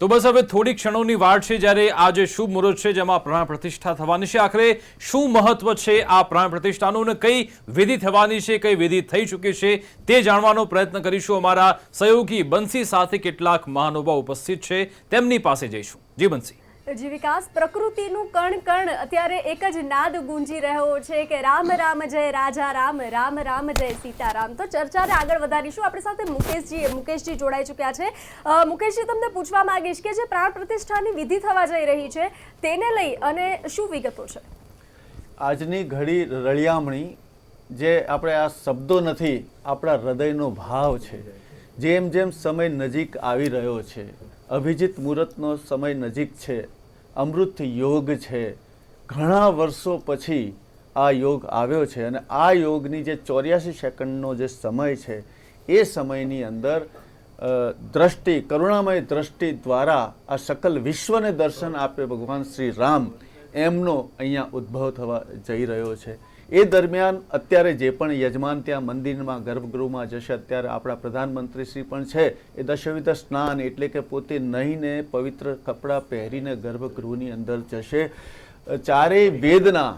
તો બસ હવે થોડી ક્ષણોની વાર છે જ્યારે આ જે શુભ મુહૂર્ત છે જેમાં પ્રાણ પ્રતિષ્ઠા થવાની છે. આખરે શું મહત્વ છે આ પ્રાણ પ્રતિષ્ઠાનું અને કઈ વિધિ થવાની છે, કઈ વિધિ થઈ ચૂકી છે તે જાણવાનો પ્રયત્ન કરીશું. અમારા સહયોગી બંસી સાથે કેટલાક મહાનુભાવ ઉપસ્થિત છે. તેમની પાસે જઈશું. જી બંસી. જી વિકાસ પ્રકૃતિનું કણ કણ. અત્યારે એક જ નાદ ગુંજી રહ્યો છે કે રામ રામ જય રાજા રામ રામ રામ જય સીતારામ. તો ચર્ચાને આગળ વધારીશું. આપણી સાથે મુકેશજી મુકેશજી જોડાઈ ચૂક્યા છે. મુકેશજી, તમને પૂછવા માંગીશ કે જે પ્રાણ પ્રતિષ્ઠાની વિધિ થવા જઈ રહી છે, તેને લઈ અને શું વિગતો છે? આજની ઘડી રળિયામણી જે આપણે આ શબ્દો નથી, આપણા હૃદયનો ભાવ છે. જેમ જેમ સમય નજીક આવી રહ્યો છે, અભિજીત મુહૂર્તનો સમય નજીક છે અમૃત યોગ છે. ઘણા વર્ષો પછી આ યોગ આવ્યો છે અને આ યોગની જે ચોર્યાસી સેકન્ડનો જે સમય છે, એ સમયની અંદર દ્રષ્ટિ, કરુણામય દ્રષ્ટિ દ્વારા આ સકલ વિશ્વને દર્શન આપે ભગવાન શ્રી રામ, એમનો અહીંયા ઉદ્ભવ થવા જઈ રહ્યો છે. એ દરમિયાન અત્યારે જે પણ યજમાન ત્યાં મંદિરમાં, ગર્ભગૃહમાં જશે, અત્યારે આપણા પ્રધાનમંત્રી શ્રી પણ છે, એ દશવિધ સ્નાન એટલે કે પોતે નહીંને પવિત્ર કપડાં પહેરીને ગર્ભગૃહની અંદર જશે. ચારેય વેદના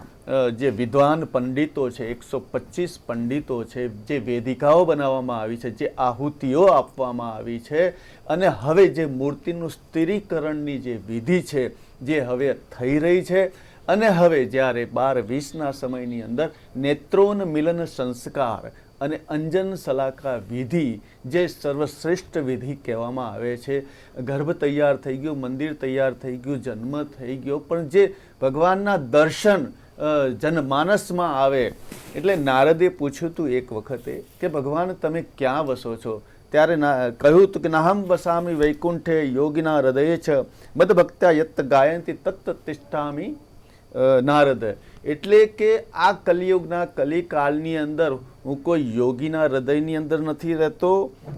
જે વિદ્વાન પંડિતો છે, એકસો પચીસ પંડિતો છે, જે વેદિકાઓ બનાવવામાં આવી છે, જે આહુતિઓ આપવામાં આવી છે, અને હવે જે મૂર્તિનું સ્થિરીકરણની જે વિધિ છે, જે હવે થઈ રહી છે અને હવે જ્યારે બાર વીસના સમયની અંદર નેત્રોન મિલન સંસ્કાર અને અંજન સલાકા વિધિ જે સર્વશ્રેષ્ઠ વિધિ કહેવામાં આવે છે, ગર્ભ તૈયાર થઈ ગયું, મંદિર તૈયાર થઈ ગયું, જન્મ થઈ ગયો, પણ જે ભગવાનના દર્શન જનમાનસમાં આવે, એટલે નારદે પૂછ્યું હતું એક વખતે કે ભગવાન તમે ક્યાં વસો છો? ત્યારે કહ્યું હતું કે નાહમ વસામી વૈકુંઠે યોગીના હૃદય છ મદ યત્ત યત ગાયંતી તત્ત તિષ્ઠામી નારદ. એટલે કે આ કલિયુગના કલિકાળની અંદર હું કોઈ યોગીના હૃદયની અંદર નથી રહેતો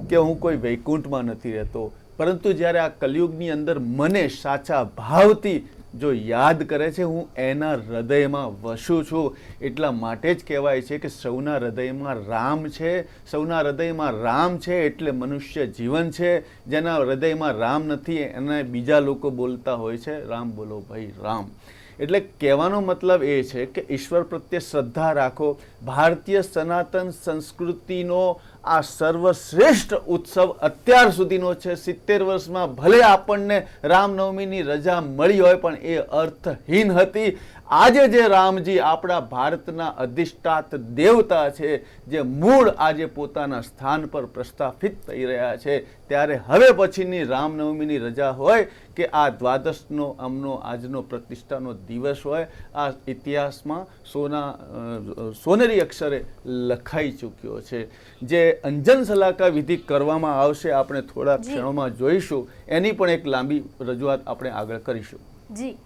કે હું કોઈ વૈકુંઠમાં નથી રહેતો. પરંતુ જ્યારે આ કલિયુગની અંદર મને સાચા ભાવથી જો યાદ કરે છે, હું એના હૃદયમાં વસું છું. એટલા માટે જ કહેવાય છે કે સૌના હૃદયમાં રામ છે, સૌના હૃદયમાં રામ છે એટલે મનુષ્ય જીવન છે. જેના હૃદયમાં રામ નથી, એને બીજા લોકો બોલતા હોય છે, રામ બોલો ભાઈ રામ. એટલે કહેવાનો મતલબ એ છે કે ઈશ્વર પ્રત્યે શ્રદ્ધા રાખો. ભારતીય સનાતન સંસ્કૃતિનો આ સર્વશ્રેષ્ઠ ઉત્સવ અત્યાર સુધીનો છે. સિત્તેર વર્ષમાં ભલે આપણને રામનવમીની રજા મળી હોય, પણ એ અર્થહીન હતી. આજે જે રામજી આપણા ભારતના અધિષ્ઠાત દેવતા છે, જે મૂળ આજે પોતાના સ્થાન પર પ્રસ્થાપિત થઈ રહ્યા છે, ત્યારે હવે પછીની રામનવમીની રજા હોય કે આ દ્વાદશનો, અમનો, આજનો પ્રતિષ્ઠાનો દિવસ હોય, આ ઇતિહાસમાં સોના સોનેરી અક્ષરે લખાઈ ચૂક્યો છે. જે અંજન સલાકા વિધિ કરવામાં આવશે આપણે થોડા ક્ષણોમાં જોઈશું. એની પણ એક લાંબી રજૂઆત આપણે આગળ કરીશું. જી.